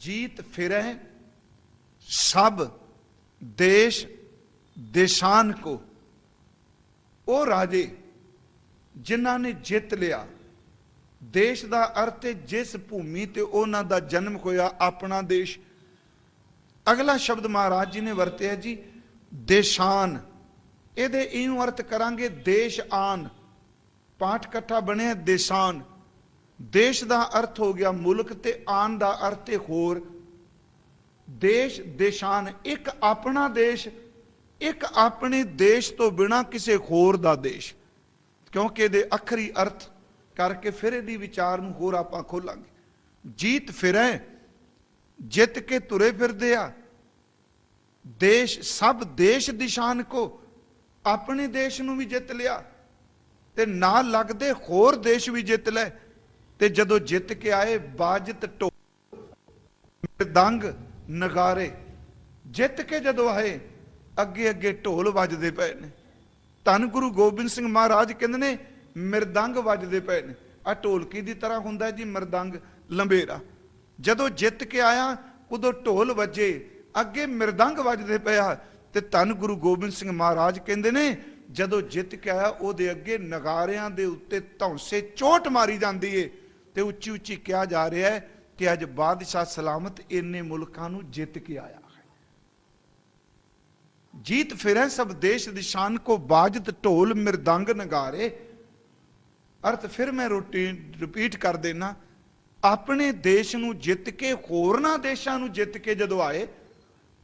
ਜੀਤ ਫਿਰੈ, ਸਭ ਦੇਸ਼ ਦੇਸ਼ਾਨ ਕੋ। ਉਹ ਰਾਜੇ ਜਿਨ੍ਹਾਂ ਨੇ ਜਿੱਤ ਲਿਆ, ਦੇਸ਼ ਦਾ ਅਰਥ ਹੈ ਜਿਸ ਭੂਮੀ ਤੇ ਉਹਨਾਂ ਦਾ ਜਨਮ ਹੋਇਆ, ਆਪਣਾ ਦੇਸ਼। ਅਗਲਾ ਸ਼ਬਦ ਮਹਾਰਾਜ ਜੀ ਨੇ ਵਰਤਿਆ ਜੀ, ਦੇਸ਼ਾਨ। ਇਹਦੇ ਇਹਨੂੰ ਅਰਥ ਕਰਾਂਗੇ ਦੇਸ਼ ਆਨ। ਪਾਠ ਇਕੱਠਾ ਬਣਿਆ, ਦੇਸ਼ਾਨ। ਦੇਸ਼ ਦਾ ਅਰਥ ਹੋ ਗਿਆ ਮੁਲਕ ਤੇ ਆਨ ਦਾ ਅਰਥ ਹੈ ਹੋਰ। ਦੇਸ਼, ਦੇਸ਼ਾਨ, ਇੱਕ ਆਪਣਾ ਦੇਸ਼, ਇੱਕ ਆਪਣੇ ਦੇਸ਼ ਤੋਂ ਬਿਨਾ ਕਿਸੇ ਹੋਰ ਦਾ ਦੇਸ਼। ਕਿਉਂਕਿ ਇਹਦੇ ਅਖਰੀ ਅਰਥ ਕਰਕੇ ਫਿਰ ਇਹਦੀ ਵਿਚਾਰ ਨੂੰ ਹੋਰ ਆਪਾਂ ਖੋਲਾਂਗੇ। ਜੀਤ ਫਿਰੈ, ਜਿੱਤ ਕੇ ਤੁਰੇ ਫਿਰਦੇ ਆ। ਦੇਸ਼, ਸਭ ਦੇਸ਼ ਦਿਸ਼ਾਨ ਕੋ, ਆਪਣੇ ਦੇਸ਼ ਨੂੰ ਵੀ ਜਿੱਤ ਲਿਆ। ਤੇ ਨਾਲ ਲੱਗਦੇ ਹੋਰ ਦੇਸ਼ ਵੀ ਜਿੱਤ ਲੈ। ਤੇ ਜਦੋਂ ਜਿੱਤ ਕੇ ਆਏ, ਬਾਜਤ ਢੋਲ ਮ੍ਰਿਦੰਗ ਨਗਾਰੇ। ਜਿੱਤ ਕੇ ਜਦੋਂ ਆਏ ਅੱਗੇ ਅੱਗੇ ਢੋਲ ਵੱਜਦੇ ਪਏ ਨੇ। ਧੰਨ ਗੁਰੂ ਗੋਬਿੰਦ ਸਿੰਘ ਮਹਾਰਾਜ ਕਹਿੰਦੇ ਨੇ ਮਿਰਦੰਗ ਵੱਜਦੇ ਪਏ ਨੇ। ਆ ਢੋਲਕੀ ਦੀ ਤਰ੍ਹਾਂ ਹੁੰਦਾ ਜੀ? ਮਰਦੰਗ ਲੰਬੇਰਾ। ਜਦੋਂ ਜਿੱਤ ਕੇ ਆਇਆ, ਉਦੋਂ ਢੋਲ ਵੱਜੇ, ਅੱਗੇ ਮਿਰਦੰਗ ਵੱਜਦੇ ਪਿਆ ਤੇ ਧੰਨ ਗੁਰੂ ਗੋਬਿੰਦ ਸਿੰਘ ਮਹਾਰਾਜ ਕਹਿੰਦੇ ਨੇ, ਜਦੋਂ ਜਿੱਤ ਕੇ ਆਇਆ, ਉਹਦੇ ਅੱਗੇ ਨਗਾਰਿਆਂ ਦੇ ਉੱਤੇ ਧੌਂਸੇ ਚੋਟ ਮਾਰੀ ਜਾਂਦੀ ਏ। ਤੇ ਉੱਚੀ ਉੱਚੀ ਕਿਹਾ ਜਾ ਰਿਹਾ ਹੈ ਕਿ ਅੱਜ ਬਾਦਸ਼ਾਹ ਸਲਾਮਤ ਇੰਨੇ ਮੁਲਕਾਂ ਨੂੰ ਜਿੱਤ ਕੇ ਆਇਆ ਹੈ। ਜੀਤ ਫਿਰੈ ਸਭ ਦੇਸ਼ ਦਿਸ਼ਾਨ ਕੋ ਬਾਜਤ ਢੋਲ ਮਿਰਦੰਗ ਨਗਾਰੇ। ਅਰਥ ਫਿਰ ਮੈਂ ਰੋਟੀ ਰਿਪੀਟ ਕਰ ਦੇਣਾ ਆਪਣੇ ਦੇਸ਼ ਨੂੰ ਜਿੱਤ ਕੇ, ਹੋਰਨਾਂ ਦੇਸ਼ਾਂ ਨੂੰ ਜਿੱਤ ਕੇ ਜਦੋਂ ਆਏ,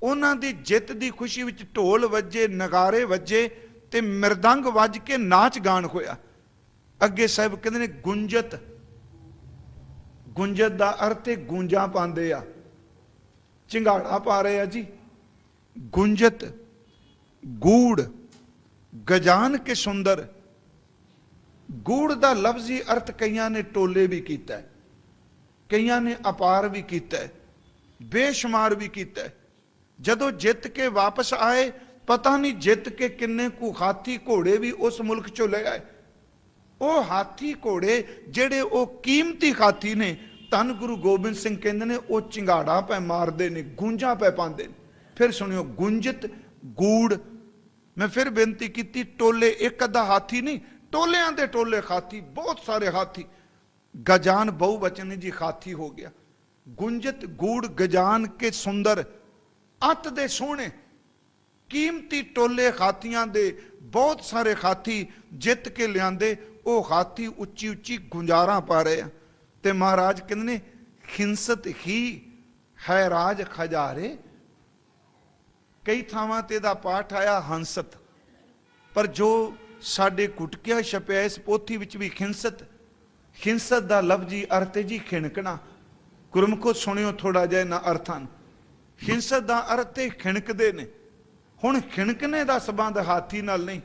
ਉਹਨਾਂ ਦੀ ਜਿੱਤ ਦੀ ਖੁਸ਼ੀ ਵਿੱਚ ਢੋਲ ਵੱਜੇ, ਨਗਾਰੇ ਵੱਜੇ ਤੇ ਮਿਰਦੰਗ ਵੱਜ ਕੇ ਨਾਚ ਗਾਣ ਹੋਇਆ। ਅੱਗੇ ਸਾਹਿਬ ਕਹਿੰਦੇ ਨੇ, ਗੁੰਜਤ ਗੁੰਜਤ ਦਾ ਅਰਥ ਹੈ ਗੂੰਜਾਂ ਪਾਉਂਦੇ ਆ। ਚਿੰਗਾੜਾ ਪਾ ਰਹੇ ਆ ਜੀ। ਗੁੰਜਤ, ਗੂੜ ਗਜਾਨ ਕੇ ਸੁੰਦਰ। ਗੂੜ ਦਾ ਲਫ਼ਜ਼ੀ ਅਰਥ ਕਈਆਂ ਨੇ ਟੋਲੇ ਵੀ ਕੀਤਾ ਹੈ, ਕਈਆਂ ਨੇ ਅਪਾਰ ਵੀ ਕੀਤਾ ਹੈ, ਬੇਸ਼ੁਮਾਰ ਵੀ ਕੀਤਾ ਹੈ। ਜਦੋਂ ਜਿੱਤ ਕੇ ਵਾਪਸ ਆਏ, ਪਤਾ ਨਹੀਂ ਜਿੱਤ ਕੇ ਕਿੰਨੇ ਕੁ ਹਾਥੀ ਘੋੜੇ ਵੀ ਉਸ ਮੁਲਕ ਚੋਂ ਲੈ ਆਏ। ਉਹ ਹਾਥੀ ਘੋੜੇ ਜਿਹੜੇ ਉਹ ਕੀਮਤੀ ਹਾਥੀ ਨੇ, ਧੰਨ ਗੁਰੂ ਗੋਬਿੰਦ ਸਿੰਘ ਕਹਿੰਦੇ ਨੇ, ਉਹ ਚਿੰਗਾੜਾ ਪੈ ਮਾਰਦੇ ਨੇ, ਗੂੰਜਾਂ ਪੈ ਪਾਉਂਦੇ ਨੇ। ਫਿਰ ਸੁਣਿਓ, ਗੁੰਜਤ, ਗੂੜ। ਮੈਂ ਫਿਰ ਬੇਨਤੀ ਕੀਤੀ, ਟੋਲੇ ਇੱਕ ਅੱਧਾ ਹਾਥੀ ਨਹੀਂ, ਟੋਲਿਆਂ ਦੇ ਟੋਲੇ ਹਾਥੀ, ਬਹੁਤ ਸਾਰੇ ਹਾਥੀ। ਗਜਾਨ ਬਹੁ ਬਚਨ ਜੀ ਹਾਥੀ ਹੋ ਗਿਆ। ਗੁੰਜਤ, ਗੂੜ, ਗਜਾਨ ਕੇ ਸੁੰਦਰ, ਅਤ ਦੇ ਸੋਹਣੇ। ਕੀਮਤੀ ਟੋਲੇ ਹਾਥੀਆਂ ਦੇ ਬਹੁਤ ਸਾਰੇ ਹਾਥੀ ਜਿੱਤ ਕੇ ਲਿਆਂਦੇ, ਉਹ ਹਾਥੀ ਉੱਚੀ ਉੱਚੀ ਗੁੰਜਾਰਾਂ ਪਾ ਰਹੇ ਆ। ਤੇ ਮਹਾਰਾਜ ਕਹਿੰਦੇ ਨੇ ਖਿੰਸਤ ਹੀ ਹੈ ਰਾਜ ਖਜਾਰੇ। ਕਈ ਥਾਵਾਂ ਤੇ ਦਾ ਪਾਠ ਆਇਆ, ਹੰਸਤ। ਪਰ ਜੋ ਸਾਡੇ ਕੁਟਕਿਆ ਛਪਿਆ, ਇਸ ਪੋਥੀ ਵਿੱਚ ਵੀ ਖਿੰਸਤ ਖਿੰਸਤ ਦਾ ਲਫ਼ਜ਼ੀ ਅਰਥ ਜੀ ਖਿਣਕਣਾ। ਗੁਰਮੁਖੋ ਸੁਣਿਓ ਥੋੜਾ ਜਿਹਾ ਨਾ ਅਰਥਾਂ ਨੂੰ। ਖਿੰਸਤ ਦਾ ਅਰਥ ਖਿਣਕਦੇ ਨੇ। ਹੁਣ ਖਿਣਕਣੇ ਦਾ ਸਬੰਧ ਹਾਥੀ ਨਾਲ ਨਹੀਂ,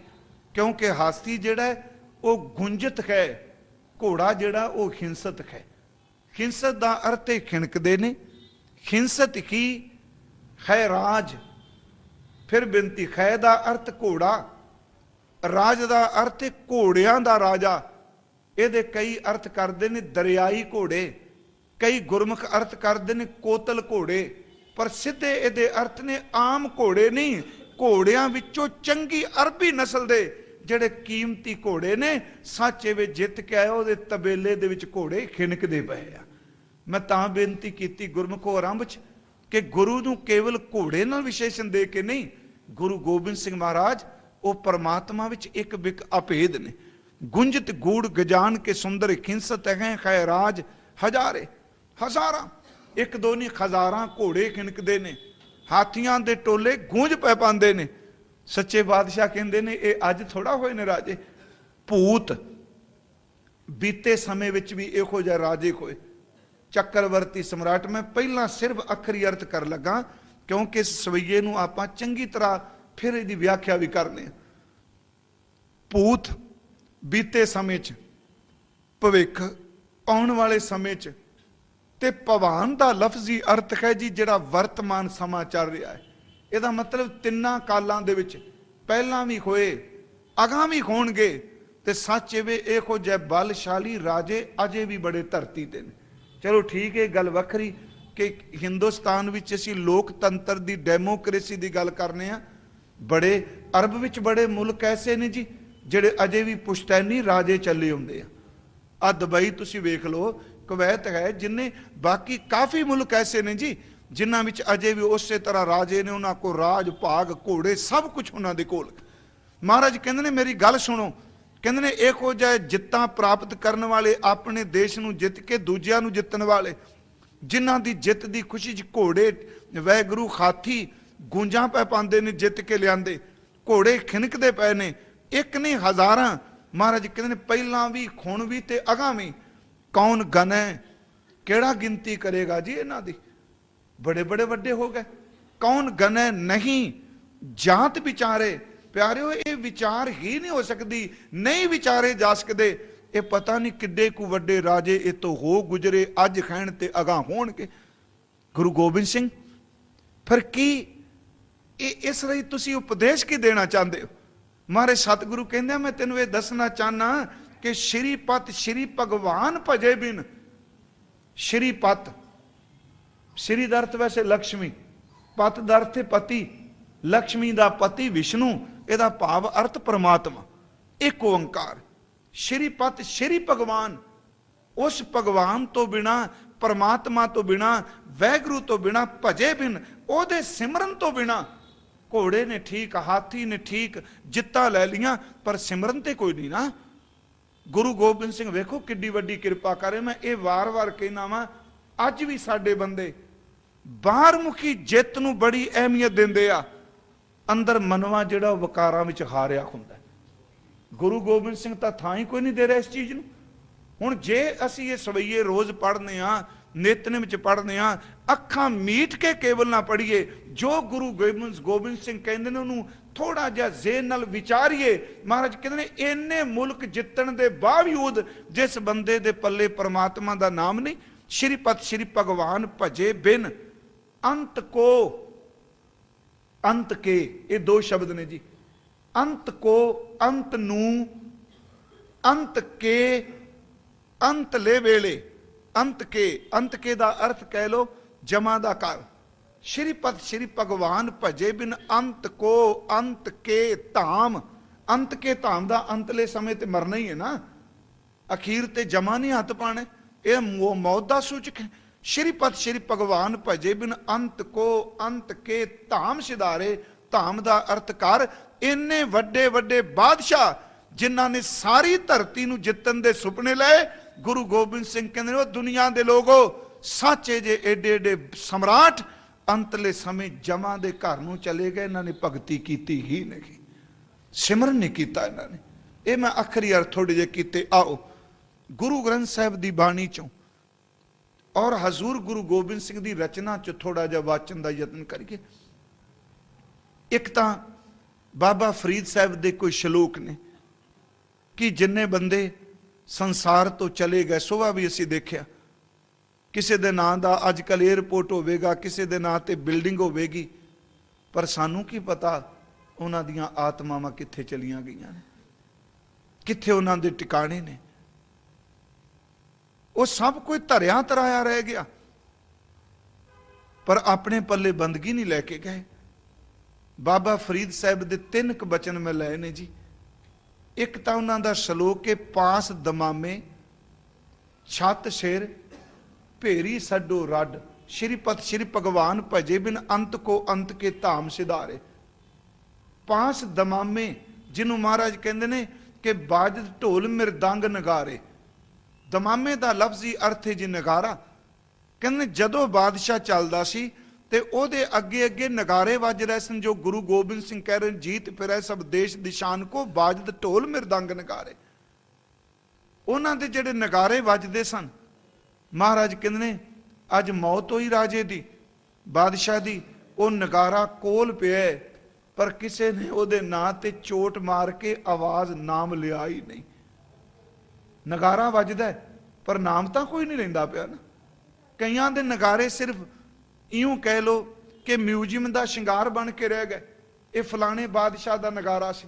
ਕਿਉਂਕਿ ਹਾਥੀ ਜਿਹੜਾ ਉਹ ਗੁੰਜਤ ਹੈ, ਘੋੜਾ ਜਿਹੜਾ, ਉਹ ਖਿੰਸਤ ਹੈ। ਹਿੰਸਤ ਦਾ ਅਰਥ ਹੈ ਖਿਣਕਦੇ ਨੇ, ਹਿੰਸਤ ਕੀ ਹੈ ਰਾਜ। ਫਿਰ ਬੇਨਤੀ ਖੈ ਦਾ ਅਰਥ ਘੋੜਾ, ਰਾਜ ਦਾ ਅਰਥ ਘੋੜਿਆਂ ਦਾ ਰਾਜਾ। ਇਹਦੇ ਕਈ ਅਰਥ ਕਰਦੇ ਨੇ ਦਰਿਆਈ ਘੋੜੇ, ਕਈ ਗੁਰਮੁਖ ਅਰਥ ਕਰਦੇ ਨੇ ਕੋਤਲ ਘੋੜੇ, ਪਰ ਸਿੱਧੇ ਇਹਦੇ ਅਰਥ ਨੇ ਆਮ ਘੋੜੇ ਨਹੀਂ। ਘੋੜਿਆਂ ਵਿੱਚੋਂ ਚੰਗੀ ਅਰਬੀ ਨਸਲ ਦੇ ਜਿਹੜੇ ਕੀਮਤੀ ਘੋੜੇ ਨੇ, ਸਾਚੇ ਵਿੱਚ ਜਿੱਤ ਕੇ ਆਏ, ਉਹਦੇ ਤਬੇਲੇ ਦੇ ਵਿੱਚ ਘੋੜੇ ਖਿਣਕਦੇ ਪਏ ਆ। ਮੈਂ ਤਾਂ ਬੇਨਤੀ ਕੀਤੀ ਗੁਰਮੁਖੋ ਆਰੰਭ ਚ ਕਿ ਗੁਰੂ ਨੂੰ ਕੇਵਲ ਘੋੜੇ ਨਾਲ ਵਿਸ਼ੇਸ਼ਣ ਦੇ ਕੇ ਨਹੀਂ, ਗੁਰੂ ਗੋਬਿੰਦ ਸਿੰਘ ਮਹਾਰਾਜ, ਉਹ ਪਰਮਾਤਮਾ ਵਿੱਚ ਇੱਕ ਬਿਕ ਅਭੇਦ ਨੇ। ਗੁੰਜਤ ਗੂੜ ਗਜਾਨ ਕੇ ਸੁੰਦਰ ਖਿੰਸਤ ਹੈ ਖੈਰਾਜ ਹਜ਼ਾਰੇ, ਹਜ਼ਾਰਾਂ, ਇੱਕ ਦੋ ਨਹੀਂ ਹਜ਼ਾਰਾਂ ਘੋੜੇ ਖਿਣਕਦੇ ਨੇ। ਹਾਥੀਆਂ ਦੇ ਟੋਲੇ ਗੂੰਜ ਪੈ ਪਾਉਂਦੇ ਨੇ। ਸੱਚੇ ਬਾਦਸ਼ਾਹ ਕਹਿੰਦੇ ਨੇ, ਇਹ ਅੱਜ ਥੋੜਾ ਹੋਏ ਨੇ ਰਾਜੇ। ਭੂਤ ਬੀਤੇ ਸਮੇਂ ਵਿੱਚ ਵੀ ਇਹੋ ਜਿਹਾ ਰਾਜੇ ਹੋਏ ਚੱਕਰਵਰਤੀ ਸਮਰਾਟ, ਮੈਂ ਪਹਿਲਾਂ ਸਿਰਫ ਅਖਰੀ ਅਰਥ ਕਰ ਲੱਗਾ, ਕਿਉਂਕਿ ਸਵਈਏ ਨੂੰ ਆਪਾਂ ਚੰਗੀ ਤਰ੍ਹਾਂ ਫਿਰ ਇਹਦੀ ਵਿਆਖਿਆ ਵੀ ਕਰਨੇ ਆ। ਭੂਤ ਬੀਤੇ ਸਮੇਂ 'ਚ, ਭਵਿੱਖ ਆਉਣ ਵਾਲੇ ਸਮੇਂ 'ਚ ਤੇ ਭਵਾਨ ਦਾ ਲਫ਼ਜ਼ੀ ਅਰਥ ਹੈ ਜੀ, ਜਿਹੜਾ ਵਰਤਮਾਨ ਸਮਾਂ ਚੱਲ ਰਿਹਾ ਹੈ। ਇਹਦਾ ਮਤਲਬ ਤਿੰਨਾਂ ਕਾਲਾਂ ਦੇ ਵਿੱਚ ਪਹਿਲਾਂ ਵੀ ਹੋਏ ਅਗਾਂ ਵੀ ਹੋਣਗੇ ਤੇ ਸੱਚ ਇਹ ਇਹੋ ਜਿਹੇ ਬਲਸ਼ਾਲੀ ਰਾਜੇ ਅਜੇ ਵੀ ਬੜੇ ਧਰਤੀ ਤੇ ਨੇ। ਚਲੋ ਠੀਕ ਹੈ ਗੱਲ ਵੱਖਰੀ ਕਿ ਹਿੰਦੁਸਤਾਨ ਵਿੱਚ ਅਸੀਂ ਲੋਕਤੰਤਰ ਦੀ ਡੈਮੋਕ੍ਰੇਸੀ ਦੀ ਗੱਲ ਕਰਨੇ ਆ। ਬੜੇ ਅਰਬ ਵਿੱਚ ਬੜੇ ਮੁਲਕ ਐਸੇ ਨੇ ਜੀ, ਜਿਹੜੇ ਅਜੇ ਵੀ ਪੁਸ਼ਤੈਨੀ ਰਾਜੇ ਚੱਲੇ ਹੁੰਦੇ ਆ। ਆ ਦੁਬਈ ਤੁਸੀਂ ਵੇਖ ਲਓ ਕਵੈਤ ਹੈ, ਜਿੰਨੇ ਬਾਕੀ ਕਾਫੀ ਮੁਲਕ ਐਸੇ ਨੇ ਜੀ, ਜਿਨ੍ਹਾਂ ਵਿੱਚ ਅਜੇ ਵੀ ਉਸੇ ਤਰ੍ਹਾਂ ਰਾਜੇ ਨੇ, ਉਹਨਾਂ ਕੋਲ ਰਾਜ, ਭਾਗ, ਘੋੜੇ, ਸਭ ਕੁਝ ਉਹਨਾਂ ਦੇ ਕੋਲ। ਮਹਾਰਾਜ ਕਹਿੰਦੇ ਨੇ, ਮੇਰੀ ਗੱਲ ਸੁਣੋ। ਕਹਿੰਦੇ ਨੇ, ਇਹੋ ਜਿਹਾ ਜਿੱਤਾਂ ਪ੍ਰਾਪਤ ਕਰਨ ਵਾਲੇ ਆਪਣੇ ਦੇਸ਼ ਨੂੰ ਜਿੱਤ ਕੇ ਦੂਜਿਆਂ ਨੂੰ ਜਿੱਤਣ ਵਾਲੇ, ਜਿਨ੍ਹਾਂ ਦੀ ਜਿੱਤ ਦੀ ਖੁਸ਼ੀ 'ਚ ਘੋੜੇ, ਵੈਗਰੂ, ਹਾਥੀ, ਗੂੰਜਾਂ ਪੈ ਪਾਉਂਦੇ ਨੇ, ਜਿੱਤ ਕੇ ਲਿਆਂਦੇ। ਘੋੜੇ ਖਿਣਕਦੇ ਪਏ ਨੇ। ਇੱਕ ਨਹੀਂ, ਹਜ਼ਾਰਾਂ। ਮਹਾਰਾਜ ਕਹਿੰਦੇ ਨੇ, ਪਹਿਲਾਂ ਵੀ, ਹੁਣ ਵੀ ਤੇ ਅਗਾਂ ਵੀ। ਕੌਣ ਗਨੈ ਕਿਹੜਾ ਗਿਣਤੀ ਕਰੇਗਾ ਜੀ ਇਹਨਾਂ ਦੀ? ਬੜੇ ਬੜੇ ਵੱਡੇ ਹੋ ਗਏ। ਕੌਣ ਗਨੈ ਨਹੀਂ। ਜਾਤ ਵਿਚਾਰੇ। ਪਿਆਰਿਓ, ਇਹ ਵਿਚਾਰ ਹੀ ਨਹੀਂ ਹੋ ਸਕਦੀ। ਨਹੀਂ ਵਿਚਾਰੇ ਜਾ ਸਕਦੇ। ਇਹ ਪਤਾ ਨਹੀਂ ਕਿੱਡੇ ਕੁ ਵੱਡੇ ਰਾਜੇ ਇਹ ਤੋਂ ਹੋ ਗੁਜਰੇ, ਅੱਜ ਖੈਣ ਤੇ ਅਗਾਹ ਹੋਣਗੇ। ਗੁਰੂ ਗੋਬਿੰਦ ਸਿੰਘ, ਫਿਰ ਕੀ ਇਹ ਇਸ ਲਈ ਤੁਸੀਂ ਉਪਦੇਸ਼ ਕੀ ਦੇਣਾ ਚਾਹੁੰਦੇ ਹੋ? ਮਾਰੇ ਸਤਿਗੁਰੂ ਕਹਿੰਦੇ ਮੈਂ ਤੈਨੂੰ ਇਹ ਦੱਸਣਾ ਚਾਹਨਾ ਕਿ ਸ਼੍ਰੀ ਪਤ ਸ਼੍ਰੀ ਭਗਵਾਨ ਭਜੇ ਬਿਨ ਸ਼੍ਰੀ ਪਤ। ਸ਼੍ਰੀ ਦਾ ਵੈਸੇ ਲక్ష్ਮੀ ਪਤ ਦਾ ਅਰਥ ਪਤੀ ਲక్ష్ਮੀ ਦਾ ਪਤੀ ਵਿਸ਼ਨੂੰ, ਇਹਦਾ ਭਾਵ ਅਰਥ ਪਰਮਾਤਮਾ। ਇੱਕ ਓੰਕਾਰ, ਸ਼੍ਰੀ ਪਤ ਸ਼੍ਰੀ ਭਗਵਾਨ, ਉਸ ਭਗਵਾਨ ਤੋਂ ਬਿਨਾ, ਪਰਮਾਤਮਾ ਤੋਂ ਬਿਨਾ, ਵੈਗਰੂ ਤੋਂ ਬਿਨਾ, ਭਜੇ ਬਿਨ, ਉਹਦੇ ਸਿਮਰਨ ਤੋਂ ਬਿਨਾ, ਘੋੜੇ ਨੇ ਠੀਕ, ਹਾਥੀ ਨੇ ਠੀਕ, ਜਿੱਤਾ ਲੈ ਲੀਆਂ ਪਰ ਸਿਮਰਨ ਤੇ ਕੋਈ ਨਹੀਂ ਨਾ। ਗੁਰੂ ਗੋਬਿੰਦ ਸਿੰਘ, ਵੇਖੋ ਕਿੱਡੀ ਵੱਡੀ ਕਿਰਪਾ ਕਰੇ ਮੈਂ ਇਹ ਵਾਰ-ਵਾਰ ਕਹਿਣਾ ਵਾਂ, ਅੱਜ ਵੀ ਸਾਡੇ ਬੰਦੇ ਬਾਹਰਮੁਖੀ ਜਿੱਤ ਨੂੰ ਬੜੀ ਅਹਿਮੀਅਤ ਦਿੰਦੇ ਆ। ਅੰਦਰ ਮਨਵਾ ਜਿਹੜਾ ਵਕਾਰਾਂ ਵਿੱਚ ਹਾਰਿਆ ਹੁੰਦਾ। ਗੁਰੂ ਗੋਬਿੰਦ ਸਿੰਘ ਤਾਂ ਥਾਂ ਹੀ ਕੋਈ ਨਹੀਂ ਦੇ ਰਿਹਾ ਇਸ ਚੀਜ਼ ਨੂੰ। ਹੁਣ ਜੇ ਅਸੀਂ ਇਹ ਸਵਈਏ ਰੋਜ਼ ਪੜ੍ਹਨੇ ਆ, ਨਿਤਨੇਮ ਵਿੱਚ ਪੜ੍ਹਨੇ ਆ, ਅੱਖਾਂ ਮੀਟ ਕੇ ਕੇਵਲ ਨਾ ਪੜ੍ਹੀਏ, ਜੋ ਗੁਰੂ ਗੋਬਿੰਦ ਗੋਬਿੰਦ ਸਿੰਘ ਕਹਿੰਦੇ ਨੇ ਉਹਨੂੰ ਥੋੜਾ ਜਿਹਾ ਜ਼ੇਨ ਨਾਲ ਵਿਚਾਰੀਏ, ਮਹਾਰਾਜ ਕਹਿੰਦੇ ਨੇ, ਇੰਨੇ ਮੁਲਕ ਜਿੱਤਣ ਦੇ ਬਾਵਜੂਦ ਜਿਸ ਬੰਦੇ ਦੇ ਪੱਲੇ ਪਰਮਾਤਮਾ ਦਾ ਨਾਮ ਨਹੀਂ ਸ਼੍ਰੀ ਪਤ ਸ਼੍ਰੀ ਭਗਵਾਨ ਭਜੇ ਬਿਨ। ਅੰਤ ਕੋ, ਅੰਤ ਕੇ, ਇਹ ਦੋ ਸ਼ਬਦ ਨੇ ਜੀ। ਅੰਤ ਕੋ, ਅੰਤ ਨੂੰ, ਅੰਤ ਕੇ, ਅੰਤ ਅੰਤਲੇ ਵੇਲੇ। ਅੰਤ ਕੇ ਅੰਤ ਕੇ ਦਾ ਅਰਥ ਕਹਿ ਲੋ ਜਮਾ ਦਾ ਕਰ ਸ਼੍ਰੀ ਪਤ ਸ਼੍ਰੀ ਭਗਵਾਨ ਭਜੇ ਬਿਨ ਅੰਤ ਕੋ ਅੰਤ ਕੇ ਧਾਮ। ਅੰਤ ਕੇ ਧਾਮ ਦਾ ਅੰਤਲੇ ਸਮੇਂ ਤੇ ਮਰਨਾ ਹੀ ਹੈ ਨਾ। ਅਖੀਰ ਤੇ ਜਮਾ ਨਹੀਂ ਹੱਥ ਪਾਣੇ ਇਹ ਮੌਤ ਦਾ ਸੂਚਕ ਹੈ। ਸ਼੍ਰੀ ਪਤ ਸ਼੍ਰੀ ਭਗਵਾਨ ਭਜੇ ਬਿਨ ਅੰਤ ਕੋ ਅੰਤ ਕੇ ਧਾਮ ਸਿਧਾਰੇ। ਧਾਮ ਦਾ ਅਰਥ ਕਰ ਇੰਨੇ ਵੱਡੇ ਵੱਡੇ ਬਾਦਸ਼ਾਹ, ਜਿਨ੍ਹਾਂ ਨੇ ਸਾਰੀ ਧਰਤੀ ਨੂੰ ਜਿੱਤਣ ਦੇ ਸੁਪਨੇ ਲਏ। ਗੁਰੂ ਗੋਬਿੰਦ ਸਿੰਘ ਕਹਿੰਦੇ ਨੇ, ਉਹ ਦੁਨੀਆ ਦੇ ਲੋਗੋ, ਸਾਚੇ ਜੇ ਏਡੇ ਏਡੇ ਸਮਰਾਟ ਅੰਤਲੇ ਸਮੇਂ ਜਮਾਂ ਦੇ ਘਰ ਨੂੰ ਚਲੇ ਗਏ, ਇਹਨਾਂ ਨੇ ਭਗਤੀ ਕੀਤੀ, ਹੀ ਨਹੀਂ। ਸਿਮਰਨ ਨਹੀਂ ਕੀਤਾ ਇਹਨਾਂ ਨੇ। ਇਹ ਮੈਂ ਆਖਰੀ ਅਰਥ ਥੋੜੇ ਜਿਹੇ ਕੀਤੇ, ਆਓ, ਗੁਰੂ ਗ੍ਰੰਥ ਸਾਹਿਬ ਦੀ ਬਾਣੀ ਚੋਂ ਔਰ ਹਜ਼ੂਰ ਗੁਰੂ ਗੋਬਿੰਦ ਸਿੰਘ ਦੀ ਰਚਨਾ ਚ ਥੋੜਾ ਜਿਹਾ ਵਾਚਨ ਦਾ ਯਤਨ ਕਰੀਏ। ਇੱਕ ਤਾਂ ਬਾਬਾ ਫਰੀਦ ਸਾਹਿਬ ਦੇ ਕੋਈ ਸ਼ਲੋਕ ਨੇ ਕਿ ਜਿੰਨੇ ਬੰਦੇ ਸੰਸਾਰ ਤੋਂ ਚਲੇ ਗਏ, ਸੋਭਾ ਵੀ ਅਸੀਂ ਦੇਖਿਆ। ਕਿਸੇ ਦੇ ਨਾਂ ਦਾ ਅੱਜ ਕੱਲ 에ਅਰਪੋਰਟ ਹੋਵੇਗਾ, ਕਿਸੇ ਦੇ ਨਾਂ ਤੇ ਬਿਲਡਿੰਗ ਹੋਵੇਗੀ, ਪਰ ਸਾਨੂੰ ਕੀ ਪਤਾ ਉਹਨਾਂ ਦੀਆਂ ਆਤਮਾਵਾਂ ਕਿੱਥੇ ਚਲੀਆਂ ਗਈਆਂ ਨੇ? ਕਿੱਥੇ ਉਹਨਾਂ ਦੇ ਟਿਕਾਣੇ ਨੇ? ਉਹ ਸਭ ਕੋਈ ਧਰਿਆ ਤਰਾਇਆ ਰਹਿ ਗਿਆ। ਪਰ ਆਪਣੇ ਪੱਲੇ ਬੰਦਗੀ ਨਹੀਂ ਲੈ ਕੇ ਗਏ। ਬਾਬਾ ਫਰੀਦ ਸਾਹਿਬ ਦੇ ਤਿੰਨ ਕੁ ਬਚਨ ਮੈਂ ਲਏ ਨੇ ਜੀ। ਇੱਕ ਤਾਂ ਉਹਨਾਂ ਦਾ ਸ਼ਲੋਕ ਹੈ, ਪਾਸ ਦਮਾਮੇ, ਛੱਤ ਸ਼ੇਰ ਭੇਰੀ ਸੱਡੋ ਰੱਡ ਸ਼੍ਰੀ ਪਤ ਸ਼੍ਰੀ ਭਗਵਾਨ ਭਜੇ ਬਿਨ ਅੰਤ ਕੋ ਅੰਤ ਕੇ ਧਾਮ ਸਿਧਾਰੇ। ਪਾਸ ਦਮਾਮੇ, ਜਿਹਨੂੰ ਮਹਾਰਾਜ ਕਹਿੰਦੇ ਨੇ ਕਿ ਬਾਜਦ ਢੋਲ ਮਿਰਦੰਗ ਨਗਾਰੇ। ਦਮਾਮੇ ਦਾ ਲਫ਼ਜ਼ੀ ਅਰਥ ਹੈ ਜੀ ਨਗਾਰਾ। ਕਹਿੰਦੇ ਜਦੋਂ ਬਾਦਸ਼ਾਹ ਚੱਲਦਾ ਸੀ ਤੇ ਉਹਦੇ ਅੱਗੇ ਅੱਗੇ ਨਗਾਰੇ ਵੱਜ ਰਹੇ ਸਨ, ਜੋ ਗੁਰੂ ਗੋਬਿੰਦ ਸਿੰਘ ਕਹਿ ਰਹੇ ਜੀਤ ਫਿਰੈ ਸਭ ਦੇਸ਼ ਦਿਸ਼ਾਨ ਕੋ, ਬਾਜਦ ਢੋਲ ਮਿਰਦੰਗ ਨਗਾਰੇ। ਉਹਨਾਂ ਦੇ ਜਿਹੜੇ ਨਗਾਰੇ ਵੱਜਦੇ ਸਨ ਮਹਾਰਾਜ ਕਹਿੰਦੇ ਨੇ, ਅੱਜ ਮੌਤ ਹੋਈ ਰਾਜੇ ਦੀ, ਬਾਦਸ਼ਾਹ ਦੀ, ਉਹ ਨਗਾਰਾ ਕੋਲ ਪਿਆ ਪਰ ਕਿਸੇ ਨੇ ਉਹਦੇ ਨਾਂ ਤੇ ਚੋਟ ਮਾਰ ਕੇ ਆਵਾਜ਼ ਨਾਮ ਲਿਆ ਹੀ ਨਹੀਂ। ਨਗਾਰਾ ਵੱਜਦਾ ਪਰ ਨਾਮ ਤਾਂ ਕੋਈ ਨਹੀਂ ਲੈਂਦਾ ਪਿਆ ਨਾ। ਕਈਆਂ ਦੇ ਨਗਾਰੇ ਸਿਰਫ ਇਉਂ ਕਹਿ ਲੋ ਕਿ ਮਿਊਜ਼ੀਅਮ ਦਾ ਸ਼ਿੰਗਾਰ ਬਣ ਕੇ ਰਹਿ ਗਏ, ਇਹ ਫਲਾਣੇ ਬਾਦਸ਼ਾਹ ਦਾ ਨਗਾਰਾ ਸੀ।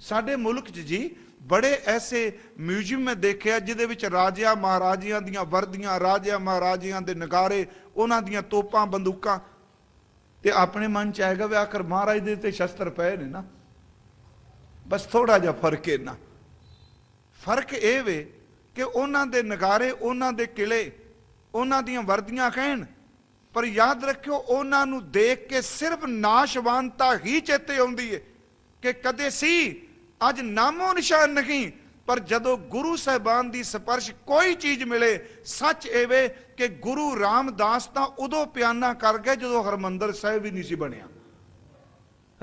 ਸਾਡੇ ਮੁਲਕ 'ਚ ਜੀ ਬੜੇ ਐਸੇ ਮਿਊਜ਼ੀਅਮ ਮੈਂ ਦੇਖਿਆ ਜਿਹਦੇ ਵਿੱਚ ਰਾਜਿਆਂ ਮਹਾਰਾਜਿਆਂ ਦੀਆਂ ਵਰਦੀਆਂ, ਰਾਜਿਆਂ ਮਹਾਰਾਜਿਆਂ ਦੇ ਨਗਾਰੇ, ਉਹਨਾਂ ਦੀਆਂ ਤੋਪਾਂ, ਬੰਦੂਕਾਂ। ਤੇ ਆਪਣੇ ਮਨ ਚ ਆਏਗਾ ਵੀ ਆਖਰ ਮਹਾਰਾਜ ਦੇ ਤੇ ਸ਼ਸਤਰ ਪਏ ਨੇ ਨਾ। ਬਸ ਥੋੜਾ ਜਿਹਾ ਫ਼ਰਕ ਹੈ ਨਾ ਫ਼ਰਕ ਇਹ ਵੇ ਕਿ ਉਹਨਾਂ ਦੇ ਨਗਾਰੇ, ਉਹਨਾਂ ਦੇ ਕਿਲੇ, ਉਹਨਾਂ ਦੀਆਂ ਵਰਦੀਆਂ ਕਹਿਣ, ਪਰ ਯਾਦ ਰੱਖਿਓ ਉਹਨਾਂ ਨੂੰ ਦੇਖ ਕੇ ਸਿਰਫ ਨਾਸ਼ਵਾਨਤਾ ਹੀ ਚੇਤੇ ਆਉਂਦੀ ਹੈ ਕਿ ਕਦੇ ਸੀ ਅੱਜ ਨਾਮੋ ਨਿਸ਼ਾਨ ਨਹੀਂ, ਪਰ ਜਦੋਂ ਗੁਰੂ ਸਾਹਿਬਾਨ ਦੀ ਸਪਰਸ਼ ਕੋਈ ਚੀਜ਼ ਮਿਲੇ, ਸੱਚ ਇਹ ਕਿ ਗੁਰੂ ਰਾਮਦਾਸ ਤਾਂ ਉਦੋਂ ਪਿਆਨਾ ਕਰ ਗਏ ਜਦੋਂ ਹਰਮੰਦਰ ਸਾਹਿਬ ਵੀ ਨਹੀਂ ਸੀ ਬਣਿਆ।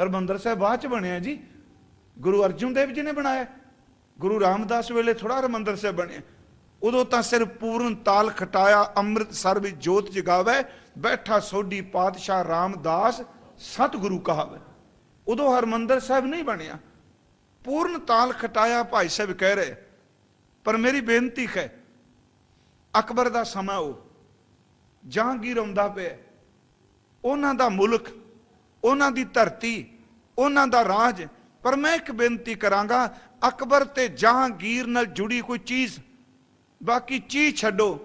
ਹਰਮੰਦਰ ਸਾਹਿਬ ਬਾਅਦ ਚ ਬਣਿਆ ਜੀ। ਗੁਰੂ ਅਰਜਨ ਦੇਵ ਜੀ ਨੇ ਬਣਾਇਆ। ਗੁਰੂ ਰਾਮਦਾਸ ਵੇਲੇ ਥੋੜਾ ਹਰਮੰਦਰ ਸਾਹਿਬ ਬਣਿਆ। ਉਦੋਂ ਤਾਂ ਸਿਰ ਪੂਰਨ ਤਾਲ ਖਟਾਇਆ ਅੰਮ੍ਰਿਤਸਰ ਵਿੱਚ ਜੋਤ ਜਗਾਵੇ, ਬੈਠਾ ਸੋਢੀ ਪਾਤਸ਼ਾਹ ਰਾਮਦਾਸ ਸਤਿਗੁਰੂ ਕਹਾਵੇ। ਉਦੋਂ ਹਰਮੰਦਰ ਸਾਹਿਬ ਨਹੀਂ ਬਣਿਆ। ਪੂਰਨ ਤਾਲ ਖਟਾਇਆ ਭਾਈ ਸਾਹਿਬ ਕਹਿ ਰਹੇ, ਪਰ ਮੇਰੀ ਬੇਨਤੀ ਹੈ, ਅਕਬਰ ਦਾ ਸਮਾਂ ਉਹ, ਜਹਾਂਗੀਰ ਆਉਂਦਾ ਪਿਆ, ਉਹਨਾਂ ਦਾ ਮੁਲਕ, ਉਹਨਾਂ ਦੀ ਧਰਤੀ, ਉਹਨਾਂ ਦਾ ਰਾਜ, ਪਰ ਮੈਂ ਇੱਕ ਬੇਨਤੀ ਕਰਾਂਗਾ, ਅਕਬਰ ਤੇ ਜਹਾਂਗੀਰ ਨਾਲ ਜੁੜੀ ਕੋਈ ਚੀਜ਼, ਬਾਕੀ ਚੀਜ਼ ਛੱਡੋ,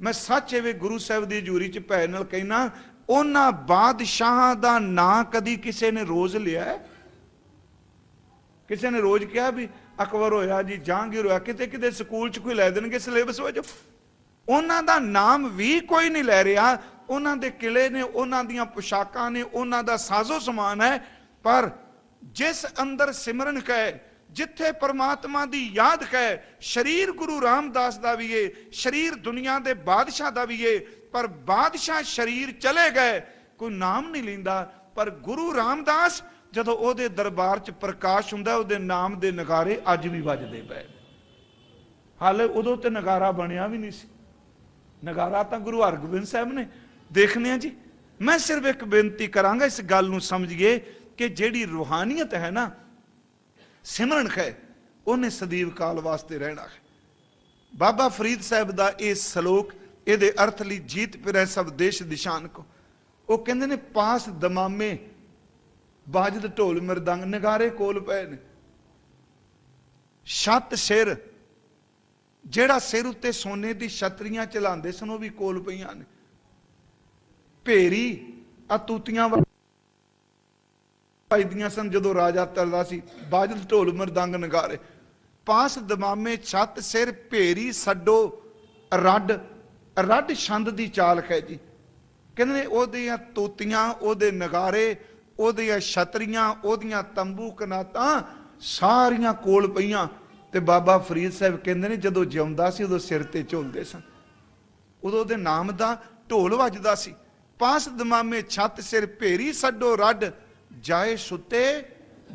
ਮੈਂ ਸੱਚ ਐਵੇਂ ਗੁਰੂ ਸਾਹਿਬ ਦੀ ਹਜ਼ੂਰੀ ਚ ਭੈ ਨਾਲ ਕਹਿਣਾ ਉਹਨਾਂ ਬਾਦਸ਼ਾਹਾਂ ਦਾ ਨਾਂ ਕਦੀ ਕਿਸੇ ਨੇ ਰੋਜ਼ ਲਿਆ ਹੈ? ਕਿਸੇ ਨੇ ਰੋਜ਼ ਕਿਹਾ ਵੀ ਅਕਬਰ ਹੋਇਆ ਜੀ, ਜਹਾਂਗੀਰ ਹੋਇਆ, ਕਿਤੇ ਕਿਤੇ ਸਕੂਲ ਚ ਕੋਈ ਲੈ ਦੇਣਗੇ, ਸਿਲੇਬਸ ਵਜੋਂ। ਉਹਨਾਂ ਦਾ ਨਾਮ ਵੀ ਕੋਈ ਨਹੀਂ ਲੈ ਰਿਹਾ। ਉਹਨਾਂ ਦੇ ਕਿਲੇ ਨੇ, ਉਹਨਾਂ ਦੀਆਂ ਪੁਸ਼ਾਕਾਂ ਨੇ, ਉਹਨਾਂ ਦਾ ਸਾਜ਼ੋ ਸਮਾਨ ਹੈ। ਪਰ ਜਿਸ ਅੰਦਰ ਸਿਮਰਨ ਕਹੇ, ਜਿੱਥੇ ਪਰਮਾਤਮਾ ਦੀ ਯਾਦ ਕਹੇ, ਸ਼ਰੀਰ ਗੁਰੂ ਰਾਮਦਾਸ ਦਾ ਵੀ ਏ, ਸ਼ਰੀਰ ਦੁਨੀਆ ਦੇ ਬਾਦਸ਼ਾਹ ਦਾ ਵੀ ਏ, ਪਰ ਬਾਦਸ਼ਾਹ ਸ਼ਰੀਰ ਚਲੇ ਗਏ, ਕੋਈ ਨਾਮ ਨਹੀਂ ਲੈਂਦਾ। ਪਰ ਗੁਰੂ ਰਾਮਦਾਸ ਜਦੋਂ ਉਹਦੇ ਦਰਬਾਰ 'ਚ ਪ੍ਰਕਾਸ਼ ਹੁੰਦਾ, ਉਹਦੇ ਨਾਮ ਦੇ ਨਗਾਰੇ ਅੱਜ ਵੀ ਵੱਜਦੇ ਪਏ ਹਾਲੇ ਉਦੋਂ ਤੇ ਨਗਾਰਾ ਬਣਿਆ ਵੀ ਨਹੀਂ ਸੀ। ਨਗਾਰਾ ਤਾਂ ਗੁਰੂ ਹਰਗੋਬਿੰਦ ਸਾਹਿਬ ਨੇ ਦੇਖਨੇ ਆ ਜੀ। ਮੈਂ ਸਿਰਫ ਇੱਕ ਬੇਨਤੀ ਕਰਾਂਗਾ, ਇਸ ਗੱਲ ਨੂੰ ਸਮਝੀਏ ਕਿ ਜਿਹੜੀ ਰੂਹਾਨੀਅਤ ਹੈ ਨਾ, ਸਿਮਰਨ ਹੈ ਉਹਨੇ ਸਦੀਵ ਕਾਲ ਵਾਸਤੇ ਰਹਿਣਾ ਹੈ ਬਾਬਾ ਫਰੀਦ ਸਾਹਿਬ ਦਾ ਇਹ ਸ਼ਲੋਕ, ਇਹਦੇ ਅਰਥ ਲਈ ਜੀਤ ਫਿਰੈ ਸਭ ਦੇਸ਼ ਦਿਸ਼ਾਨ ਕੋ। ਉਹ ਕਹਿੰਦੇ ਨੇ, ਪਾਸ ਦਮਾਮੇ ਬਾਜਦ ਢੋਲ ਮਰਦੰਗ ਨਗਾਰੇ ਕੋਲ ਪਏ ਨੇ ਛੱਤ ਸਿਰ, ਜਿਹੜਾ ਸਿਰ ਉੱਤੇ ਸੋਨੇ ਦੀ ਛਤਰੀਆਂ ਚਲਾਉਂਦੇ ਸਨ, ਉਹ ਵੀ ਕੋਲ ਪਈਆਂ ਨੇ। ਭੇਰੀ ਆ ਤੂਤੀਆਂ ਸਨ, ਜਦੋਂ ਰਾਜਾ ਤਰਦਾ ਸੀ, ਬਾਜਦ ਢੋਲ ਮਰਦੰਗ ਨਗਾਰੇ। ਪਾਸ ਦਮਾਮੇ ਛੱਤ ਸਿਰ, ਭੇਰੀ ਛੱਡੋ, ਰੱਡ ਰੱਡ ਛੰਦ ਦੀ ਚਾਲ ਹੈ ਜੀ। ਕਹਿੰਦੇ ਨੇ ਉਹਦੀਆਂ ਤੂਤੀਆਂ, ਉਹਦੇ ਨਗਾਰੇ ਉਹਦੀਆਂ ਛਤਰੀਆਂ, ਉਹਦੀਆਂ ਤੰਬੂ ਕਨਾਤਾਂ ਸਾਰੀਆਂ ਕੋਲ ਪਈਆਂ। ਤੇ ਬਾਬਾ ਫਰੀਦ ਸਾਹਿਬ ਕਹਿੰਦੇ ਨੇ, ਜਦੋਂ ਜਿਉਂਦਾ ਸੀ, ਉਦੋਂ ਸਿਰ ਤੇ ਝੋਲਦੇ ਸਨ। ਉਦੋਂ ਉਹਦੇ ਨਾਮ ਦਾ ਢੋਲ ਵੱਜਦਾ ਸੀ। ਪਾਸ ਦਮਾਮੇ ਛੱਤ ਸਿਰ ਭੇਰੀ ਛੱਡੋ ਰੱਡ, ਜਾਏ ਸੁੱਤੇ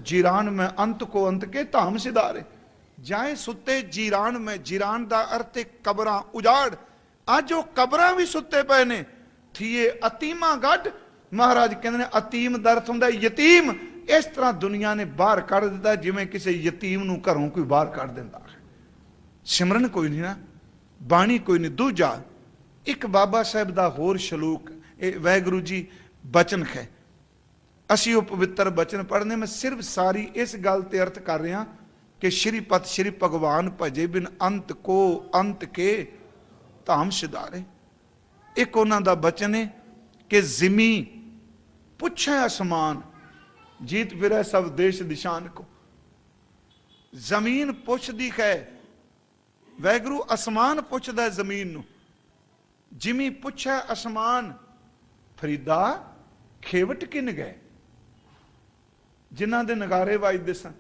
ਜੀਰਾਨ ਮੈਂ ਅੰਤ ਕੋ ਅੰਤ ਕੇ ਧਾਮ ਸਿਧਾਰੇ। ਜਾਏ ਸੁੱਤੇ ਜੀਰਾਨ ਮੈਂ ਜੀਰਾਨ ਦਾ ਅਰਥ ਹੈ ਕਬਰਾਂ ਉਜਾੜ। ਅੱਜ ਉਹ ਕਬਰਾਂ ਵੀ ਸੁੱਤੇ ਪਏ ਨੇ। ਥੀਏ ਅਤੀਮਾ ਗੱਡ ਮਹਾਰਾਜ ਕਹਿੰਦੇ ਨੇ, ਅਤੀਮ ਦਰਥ ਹੁੰਦਾ, ਯਤੀਮ। ਇਸ ਤਰ੍ਹਾਂ ਦੁਨੀਆ ਨੇ ਬਾਹਰ ਕੱਢ ਦਿੱਤਾ, ਜਿਵੇਂ ਕਿਸੇ ਯਤੀਮ ਨੂੰ ਘਰੋਂ ਕੋਈ ਬਾਹਰ ਕੱਢ ਦਿੰਦਾ ਹੈ। ਸਿਮਰਨ ਕੋਈ ਨਹੀਂ ਨਾ, ਬਾਣੀ ਕੋਈ ਨਹੀਂ। ਦੂਜਾ, ਇੱਕ ਬਾਬਾ ਸਾਹਿਬ ਦਾ ਹੋਰ ਸ਼ਲੋਕ, ਇਹ ਵੈਗੁਰੂ ਜੀ, ਬਚਨ ਹੈ। ਅਸੀਂ ਉਹ ਪਵਿੱਤਰ ਬਚਨ ਪੜ੍ਹਨੇ, ਮੈਂ ਸਿਰਫ ਸਾਰੀ ਇਸ ਗੱਲ ਤੇ ਅਰਥ ਕਰ ਰਿਹਾ ਕਿ ਸ਼੍ਰੀ ਪਤ ਸ਼੍ਰੀ ਭਗਵਾਨ ਭਜੇ ਬਿਨ ਅੰਤ ਕੋ ਅੰਤ ਕੇ ਧਾਮ ਸਿਧਾਰੇ। ਇੱਕ ਉਹਨਾਂ ਦਾ ਬਚਨ ਹੈ ਕਿ ਜ਼ਿਮੀ ਪੁੱਛੇ ਅਸਮਾਨ, ਜੀਤ ਫਿਰੈ ਸਭ ਦੇਸ਼ ਦਿਸ਼ਾਨ ਕੋ। ਜ਼ਮੀਨ ਪੁੱਛਦੀ ਹੈ, ਵੈਗਰੂ ਅਸਮਾਨ ਪੁੱਛਦਾ ਜ਼ਮੀਨ ਨੂੰ। ਜਿਮੀ ਪੁੱਛੇ ਅਸਮਾਨ, ਫਰੀਦਾ ਖੇਵਟ ਕਿਨ ਗਏ? ਜਿਨ੍ਹਾਂ ਦੇ ਨਗਾਰੇ ਵੱਜਦੇ ਸਨ,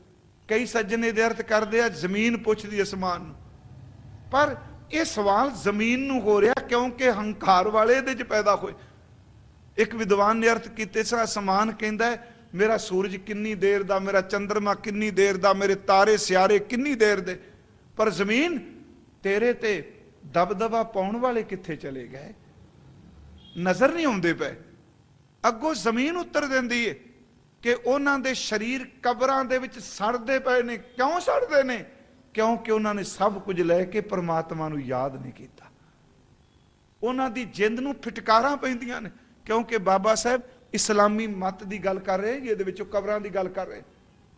ਕਈ ਸੱਜਣੇ ਦੇ ਅਰਥ ਕਰਦੇ ਆ, ਜ਼ਮੀਨ ਪੁੱਛਦੀ ਅਸਮਾਨ ਨੂੰ। ਪਰ ਇਹ ਸਵਾਲ ਜ਼ਮੀਨ ਨੂੰ ਹੋ ਰਿਹਾ ਕਿਉਂਕਿ ਹੰਕਾਰ ਵਾਲੇ ਇਹਦੇ ਚ ਪੈਦਾ ਹੋਏ। ਇੱਕ ਵਿਦਵਾਨ ਨੇ ਅਰਥ ਕੀਤੇ ਸਨ ਸਮਾਨ ਕਹਿੰਦਾ ਹੈ, ਮੇਰਾ ਸੂਰਜ ਕਿੰਨੀ ਦੇਰ ਦਾ, ਮੇਰਾ ਚੰ드ਰਮਾ ਕਿੰਨੀ ਦੇਰ ਦਾ, ਮੇਰੇ ਤਾਰੇ ਸਿਆਰੇ ਕਿੰਨੀ ਦੇਰ ਦੇ। ਪਰ ਜ਼ਮੀਨ ਤੇਰੇ ਤੇ ਦਬਦਬਾ ਪਾਉਣ ਵਾਲੇ ਕਿੱਥੇ ਚਲੇ ਗਏ? ਨਜ਼ਰ ਨਹੀਂ ਆਉਂਦੇ ਪਏ। ਅੱਗੋਂ ਜ਼ਮੀਨ ਉੱਤਰ ਦਿੰਦੀ ਏ ਕਿ ਉਹਨਾਂ ਦੇ ਸਰੀਰ ਕਬਰਾਂ ਦੇ ਵਿੱਚ ਸੜਦੇ ਪਏ ਨੇ। ਕਿਉਂ ਸੜਦੇ ਨੇ? ਕਿਉਂਕਿ ਉਹਨਾਂ ਨੇ ਸਭ ਕੁਝ ਲੈ ਕੇ ਪ੍ਰਮਾਤਮਾ ਨੂੰ ਯਾਦ ਨਹੀਂ ਕੀਤਾ। ਉਹਨਾਂ ਦੀ ਜਿੰਦ ਨੂੰ ਫਟਕਾਰਾਂ ਪੈਂਦੀਆਂ ਨੇ। ਕਿਉਂਕਿ ਬਾਬਾ ਸਾਹਿਬ ਇਸਲਾਮੀ ਮਤ ਦੀ ਗੱਲ ਕਰ ਰਹੇ ਇਹਦੇ ਵਿੱਚੋਂ ਕਬਰਾਂ ਦੀ ਗੱਲ ਕਰ ਰਹੇ।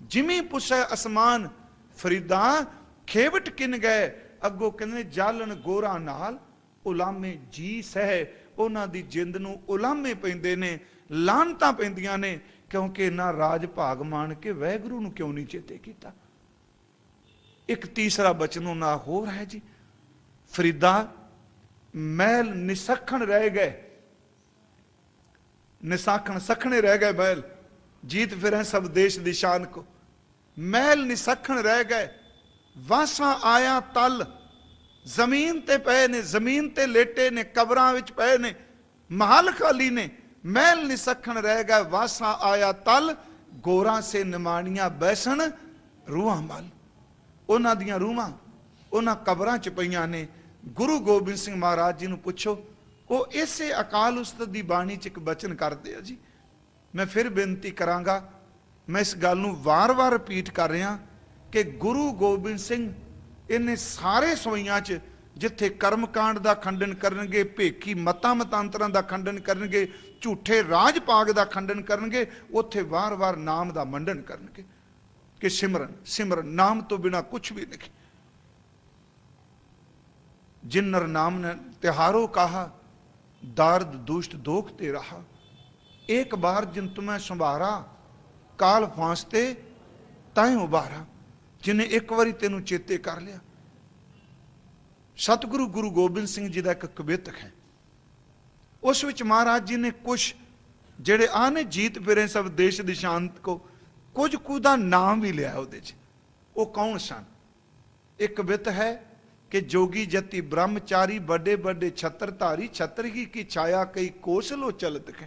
ਜਿਵੇਂ ਪੁੱਛੈ ਅਸਮਾਨ, ਫਰੀਦਾ, ਖੇਵਟ ਕਿਨ ਗਏ? ਅੱਗੋਂ ਕਹਿੰਦੇ ਜਾਲਣ ਗੋਰਾ ਨਾਲ, ਉਲਾਮੇ ਜੀ ਸਹਿ, ਉਹਨਾਂ ਦੀ ਜਿੰਦ ਨੂੰ ਉਲਾਮੇ ਪੈਂਦੇ ਨੇ ਲਾਂਤਾਂ ਪੈਂਦੀਆਂ ਨੇ, ਕਿਉਂਕਿ ਇਹਨਾਂ ਰਾਜ ਭਾਗ ਮਾਣ ਕੇ ਵੈਗਰੂ ਨੂੰ ਕਿਉਂ ਨਹੀਂ ਚੇਤੇ ਕੀਤਾ? ਇੱਕ ਤੀਸਰਾ ਬਚਨ ਉਹਨਾਂ ਹੋਰ ਹੈ ਜੀ। ਫਰੀਦਾ ਮਹਿਲ ਨਿਸਖਣ ਰਹਿ ਗਏ ਨਿਸਾਖਣ ਸਖਣੇ ਰਹਿ ਗਏ ਮਹਿਲ ਜੀਤ ਫਿਰੈ ਸਭ ਦੇਸ਼ ਦੀ ਸ਼ਾਨ ਕੋ। ਮਹਿਲ ਨਿਸਖਣ ਰਹਿ ਗਏ। ਵਾਸਾਂ ਆਇਆ ਤਲ। ਜ਼ਮੀਨ ਤੇ ਪਏ ਨੇ, ਜ਼ਮੀਨ ਤੇ ਲੇਟੇ ਨੇ, ਕਬਰਾਂ ਵਿੱਚ ਪਏ ਨੇ। ਮਹਲ ਖਾਲੀ ਨੇ, ਮਹਿਲ ਨਿਸਖਣ ਰਹਿ ਗਏ। ਵਾਸਾਂ ਆਇਆ ਤਲ। ਗੋਰਾਂ ਸੇ ਨਿਮਾਣੀਆਂ ਬੈਸਣ, ਰੂਹਾਂ ਮਲ। ਉਹਨਾਂ ਦੀਆਂ ਰੂਹਾਂ ਉਹਨਾਂ ਕਬਰਾਂ 'ਚ ਪਈਆਂ ਨੇ। ਗੁਰੂ ਗੋਬਿੰਦ ਸਿੰਘ ਮਹਾਰਾਜ ਜੀ ਨੂੰ ਪੁੱਛੋ ਉਹ ਇਸੇ ਅਕਾਲ ਉਸਤਤ ਦੀ ਬਾਣੀ 'ਚ ਇੱਕ ਬਚਨ ਕਰਦੇ ਆ ਜੀ। ਮੈਂ ਫਿਰ ਬੇਨਤੀ ਕਰਾਂਗਾ, ਮੈਂ ਇਸ ਗੱਲ ਨੂੰ ਵਾਰ-ਵਾਰ ਰਿਪੀਟ ਕਰ ਰਿਹਾ ਕਿ ਗੁਰੂ ਗੋਬਿੰਦ ਸਿੰਘ ਇਹਨੇ ਸਾਰੇ ਸਵਈਆਂ 'ਚ ਜਿੱਥੇ ਕਰਮਕਾਂਡ ਦਾ ਖੰਡਨ ਕਰਨਗੇ, ਭੇਖੀ ਮਤਾਂ ਮਤਾਂਤਰਾਂ ਦਾ ਖੰਡਨ ਕਰਨਗੇ, ਝੂਠੇ ਰਾਜ ਪਾਗ ਦਾ ਖੰਡਨ ਕਰਨਗੇ, ਉੱਥੇ ਵਾਰ-ਵਾਰ ਨਾਮ ਦਾ ਮੰਡਨ ਕਰਨਗੇ। ਕਿ ਸਿਮਰਨ ਸਿਮਰਨ ਨਾਮ ਤੋਂ ਬਿਨਾ ਕੁਝ ਵੀ ਨਹੀਂ। ਜਿਨ ਨਰ ਨਾਮ ਨੇ ਤਿਹਾਰੋ ਕਹਾ ਦਰਦ, ਦੁਸ਼ਟ, ਦੋਖ ਤੇ ਰਹਾ। ਇੱਕ ਬਾਰ ਜਿਨ ਸੰਭਾਰਾ ਕਾਲ ਫਾਂਸਤੇ ਤੈ ਉਬਾਰਾ, ਜਿਨੇ ਇੱਕ ਵਾਰੀ ਤੈਨੂੰ ਚੇਤੇ ਕਰ ਲਿਆ। ਸਤਿਗੁਰੂ ਗੁਰੂ ਗੋਬਿੰਦ ਸਿੰਘ ਜੀ ਦਾ ਇੱਕ ਕਵਿਤਕ ਹੈ। ਉਸ ਵਿੱਚ ਮਹਾਰਾਜ ਜੀ ਨੇ ਕੁਝ ਜਿਹੜੇ ਆਨੇ ਜੀਤ ਫਿਰੇ ਸਭ ਦੇਸ਼ ਦੀ ਸ਼ਾਂਤ ਕੋ, ਕੁਝ ਕੁ ਦਾ ਨਾਮ ਵੀ ਲਿਆ ਉਹਦੇ 'ਚ। ਉਹ ਕੌਣ ਸਨ? ਇੱਕ ਕਵਿਤ ਹੈ कि जोगी जति ब्रह्मचारी, बड़े बड़े छत्रधारी छत्र की छाया कई कोसलो चलत के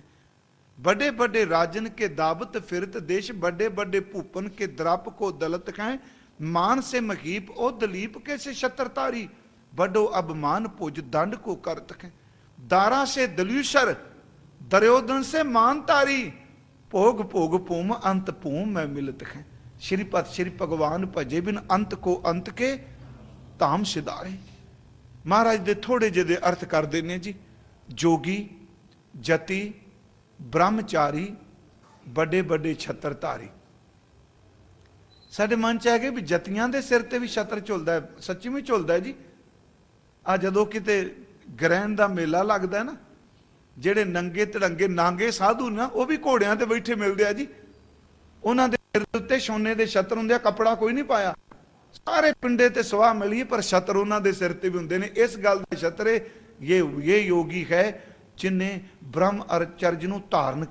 बड़े बड़े राजन के दावत फिरत देश, बड़े बड़े भूपन के द्रप को दलत कहें। मान से महीप ओ दलीप के से छत्रतारी बडो अब मान पुज दंड को करत कहें। दारा से दल्यूशर दर्योधन से मानतारी। भोग भोग पूम, अंत पूम मैं मिलत कहें। श्रीपत श्री भगवान भजे बिन अंत को अंत के ਧਾਮ ਸਿਧਾਰੇ ਮਹਾਰਾਜ ਦੇ ਥੋੜੇ ਜਿਹੇ ਦੇ ਅਰਥ ਕਰਦੇ ਨੇ ਜੀ। ਜੋਗੀ, ਜਤੀ, ਬ੍ਰਹਮਚਾਰੀ, ਵੱਡੇ ਵੱਡੇ ਛਤਰ ਧਾਰੀ ਸਾਡੇ ਮਨ ਚ ਹੈਗੇ ਵੀ ਜਤੀਆਂ ਦੇ ਸਿਰ ਤੇ ਵੀ ਛਤਰ ਝੁਲਦਾ ਹੈ ਸੱਚੀ ਵਿੱਚ ਝੁਲਦਾ ਹੈ ਜੀ। ਆ ਜਦੋਂ ਕਿਤੇ ਗ੍ਰਹਿਣ ਦਾ ਮੇਲਾ ਲੱਗਦਾ ਹੈ ਨਾ, ਜਿਹੜੇ ਨੰਗੇ ਤੜੰਗੇ ਨਾਂਗੇ ਸਾਧੂ ਨਾ, ਉਹ ਵੀ ਘੋੜਿਆਂ ਤੇ ਬੈਠੇ ਮਿਲਦੇ ਆ ਜੀ। ਉਹਨਾਂ ਦੇ ਸਿਰ ਉੱਤੇ ਸੋਨੇ ਦੇ ਛਤਰ ਹੁੰਦੇ ਆ, ਕੱਪੜਾ ਕੋਈ ਨਹੀਂ ਪਾਇਆ। ਸਾਰੇ ਪਿੰਡੇ ਤੇ ਸਵਾਹ ਮਿਲੀ, ਪਰ ਛਤਰ ਉਹਨਾਂ ਦੇ ਸਿਰ ਤੇ ਵੀ ਹੁੰਦੇ ਨੇ। ਇਸ ਗੱਲ ਦੇ ਛਤਰੇ, ਇਹ ਇਹ ਯੋਗੀ ਹੈ, ਜਿਨੇ ਬ੍ਰਹਮ ਅਰਚਰਜ ਨੂੰ ਧਾਰਨ